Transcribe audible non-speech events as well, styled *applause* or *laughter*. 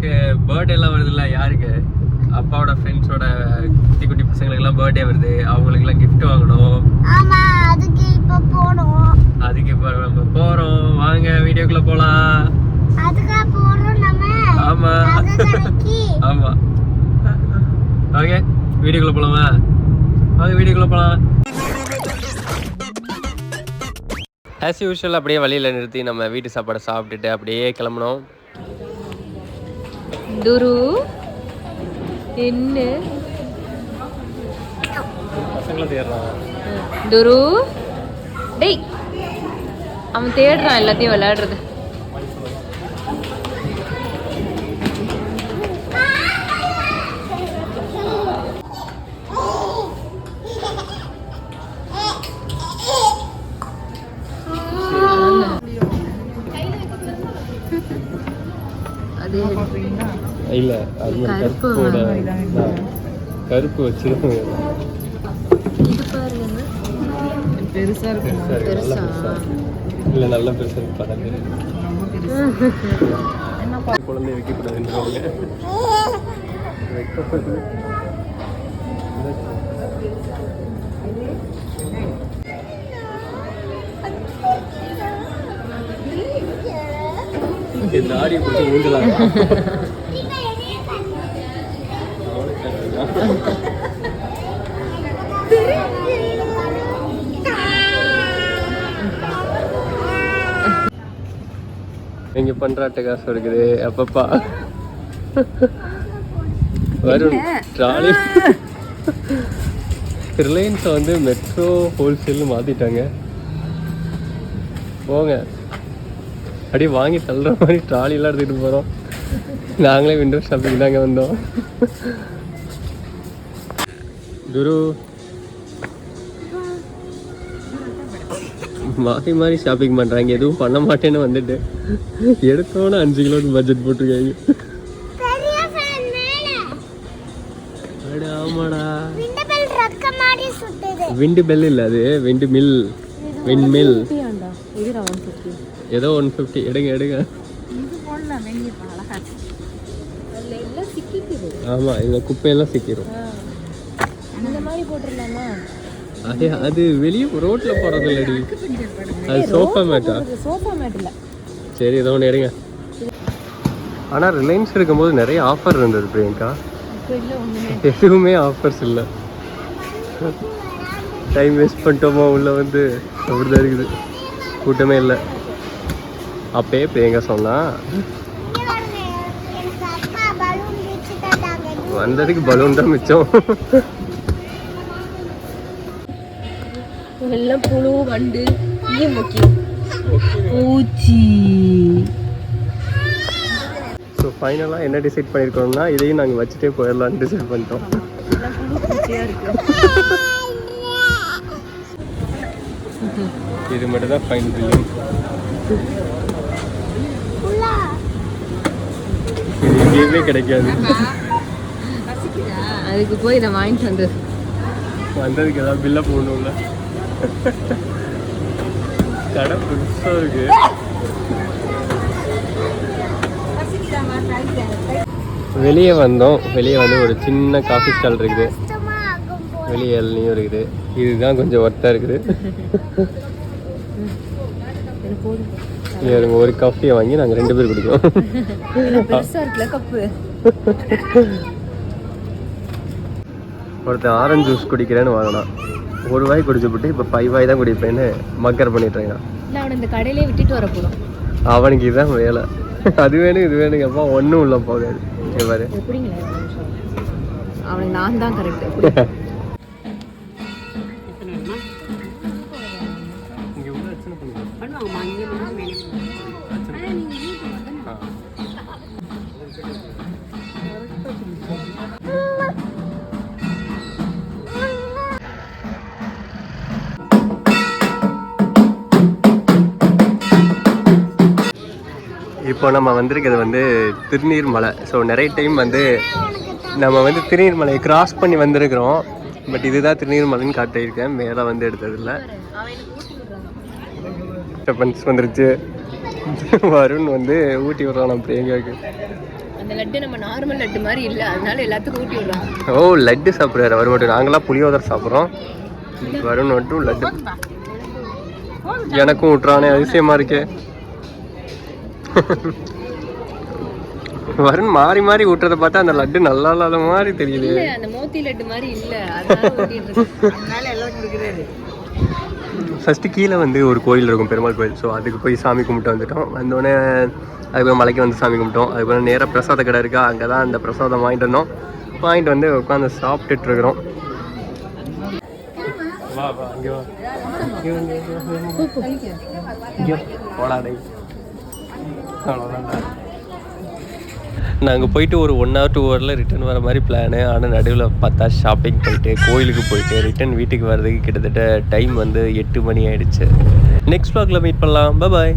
Birthday எல்லாம் வருது இல்ல யாருக்கு? அப்பாவோட ஃப்ரெண்ட்ஸோட குட்டி குட்டி பசங்களுக்கு எல்லாம் பர்த்டே வருது. அவங்களுக்கு எல்லாம் gift வாங்கணும். அதுக்கு இப்ப போனோம். அதுக்கு இப்போ நம்ம போறோம். வாங்க வீடியோக்குள்ள போலாம். அதுக்கா போறோம் நம்ம. ஆமா. ஆமா. ஓகே வீடியோக்குள்ள போலாமா? வாங்க வீடியோக்குள்ள போலாம். ஆஸ் யூஷுவல் அப்படியே வழியில் நிறுத்தி நம்ம வீட்டு சாப்பாடை சாப்பிட்டுட்டு அப்படியே கிளம்பணும் துரு என்ன? துரு டேய் அவன் தேடுறான் எல்லாத்தையும் விளையாடுறது. அது இல்ல அது மாதிரி கருப்பு கருப்போட தான். கருப்பு வச்சிருக்கோம். இது பாருங்க பெருசா இருக்கு. நல்ல பெருசா? இல்ல நல்ல பெருசா இருக்கு படம் குழந்தை வைக்க கூடாதுன்றவங்க இந்த ஆடியை பிடிச்சி ஊஞ்சலாம் இங்க பண்றாட்ட காசு இருக்குது அப்பப்பா. வரும் ட்ராலி ரிலையன்ஸை வந்து மெட்ரோ ஹோல்சேல்னு மாத்திட்டாங்க. போங்க. அப்படியே வாங்கி தள்ளுற மாதிரி ட்ராலிலாம் எடுத்துகிட்டு போகிறோம் நாங்களே விண்டோ ஷாப்பிங் தாங்க வந்தோம். குரு. மாறி மாறி ஷாப்பிங் பண்ணுறாங்க எதுவும் பண்ண மாட்டேன்னு வந்துட்டு. எடுத்தோன்னே அஞ்சு கிலோக்கு பட்ஜெட் போட்டிருக்காங்க. ஆமாடா. விண்டு பெல் இல்லை அது. விண்டு மில் விண்ட் மில் ஆண்டா இது ஒன் ஃபிஃப்டி ஏதோ ஒன் ஃபிஃப்டி எடுங்க எடுங்க. ஆமாம் இந்த குப்பையெல்லாம் போட்டுடலாமா? அதே அது வெளியே ரோட்டில் போகிறது இல்லடி அது சோஃபா மேட்டா சோஃபா மேட் இல்லை. சரி ஏதோ ஒன்று எடுங்க. ஆனால் ரிலையன்ஸ் இருக்கும்போது நிறைய ஆஃபர் இருந்தது பிரியங்கா. எதுவுமே ஆஃபர்ஸ் இல்லை. டைம் வேஸ்ட் பண்ணிட்டோமோ உள்ள வந்து. அப்படிதான் இருக்குது. கூட்டமே இல்லை. அப்பயே பிரியங்கா சொன்னா? வந்ததுக்கு பலூன் தான் மிச்சம். எல்லாம் புழு வண்டு பூச்சி. ஸோ ஃபைனலாக என்ன டிசைட் பண்ணியிருக்கோம்னா இதையும் நாங்கள் வச்சுட்டே போயிடலாம்னு டிசைட் பண்ணிட்டோம். இது மட்டும் தான் ஃபைன் பில்லிங் புல்லா இது எங்கேயுமே கிடைக்காது. அதுக்கு போய் இதை வாங்கிட்டு வந்து. வந்ததுக்கு ஏதாவது பில்லை போடணும்ல. கடை புதுசாக இருக்கு. வெளியே வந்தோம். வெளியே வந்து ஒரு சின்ன காஃபி ஸ்டால் இருக்குது. வெளியே இளநியும் இருக்குது. இதுதான் கொஞ்சம் ஒர்த்தாக இருக்குது. இருங்க, ஒரு காஃபியை வாங்கி நாங்கள் ரெண்டு பேர் குடிக்கிறோம். ஒருத்தன் ஆரஞ்சு ஜூஸ் குடிக்கிறேன்னு வாங்கினான் ஒரு வாய் குடிச்சுப்புட்டு இப்போ ஃபைவ் வாய் தான் குடிப்பேன்னு மக்கர் பண்ணிட்டு இருக்கான். இல்லை அவனை இந்த கடையிலே விட்டுட்டு வர போதும் அவனுக்கு இதுதான் வேலை. அது வேணும் இது வேணுங்கப்பா ஒன்றும் உள்ள போகாது. பாரு. அவனுக்கு நான் தான் கரெக்ட் *laughs* இப்போ நம்ம வந்திருக்கிறது வந்து திருநீர் மலை. ஸோ நிறைய டைம் வந்து நம்ம வந்து திருநீர் மலையை கிராஸ் பண்ணி வந்திருக்கிறோம். பட் இதுதான் திருநீர் மலைன்னு காட்டியிருக்கேன். மேலே வந்து எடுத்ததில்ல. டிஸ்டர்பன்ஸ் வந்துருச்சு. வருண் வந்து ஊட்டி விடுறான். நம்ம பிரியங்காவுக்கு அந்த லட்டு நம்ம நார்மல் லட்டு மாதிரி இல்ல. அதனால எல்லாத்துக்கும் ஊட்டி விடுறாங்க ஓ லட்டு சாப்பிட்றாரு. அவர் மட்டும். நாங்களாம் புளியோதரை சாப்பிட்றோம். வருண் மட்டும் லட்டு. எனக்கும் விட்றானே அதிசயமா இருக்கே. வருண் மாறி மாறி விட்டுறத பார்த்தா அந்த லட்டு நல்லா இல்லாத மாதிரி தெரியுது. இல்ல அந்த மோத்தி லட்டு மாதிரி இல்ல. அதனால எல்லாம் கொடுக்குறாரு ஃபஸ்ட்டு கீழே வந்து ஒரு கோயில் இருக்கும் பெருமாள் கோயில். ஸோ அதுக்கு போய் சாமி கும்பிட்டு வந்துட்டோம். வந்தோடனே அதுக்கப்புறம் மலைக்கு வந்து சாமி கும்பிட்டோம். அதுக்கப்புறம் நேராக பிரசாத கடை இருக்கா. அங்கே தான் அந்த பிரசாதம் வாங்கிட்டு வந்தோம். வாங்கிட்டு வந்து உட்காந்து சாப்பிட்டுட்டு இருக்கிறோம். வா வா இங்கே வா. இங்கே வா, இங்கே நாங்கள் போயிட்டு ஒரு ஒன் ஹவர் டூ ஹவரில் ரிட்டர்ன் வர மாதிரி பிளானு ஆனால் நடுவில் பார்த்தா ஷாப்பிங் போயிட்டு கோயிலுக்கு போயிட்டு ரிட்டர்ன் வீட்டுக்கு வர்றதுக்கு கிட்டத்தட்ட டைம் வந்து எட்டு மணி ஆயிடுச்சு. நெக்ஸ்ட் ப்ளாக்ல மீட் பண்ணலாம். பாய்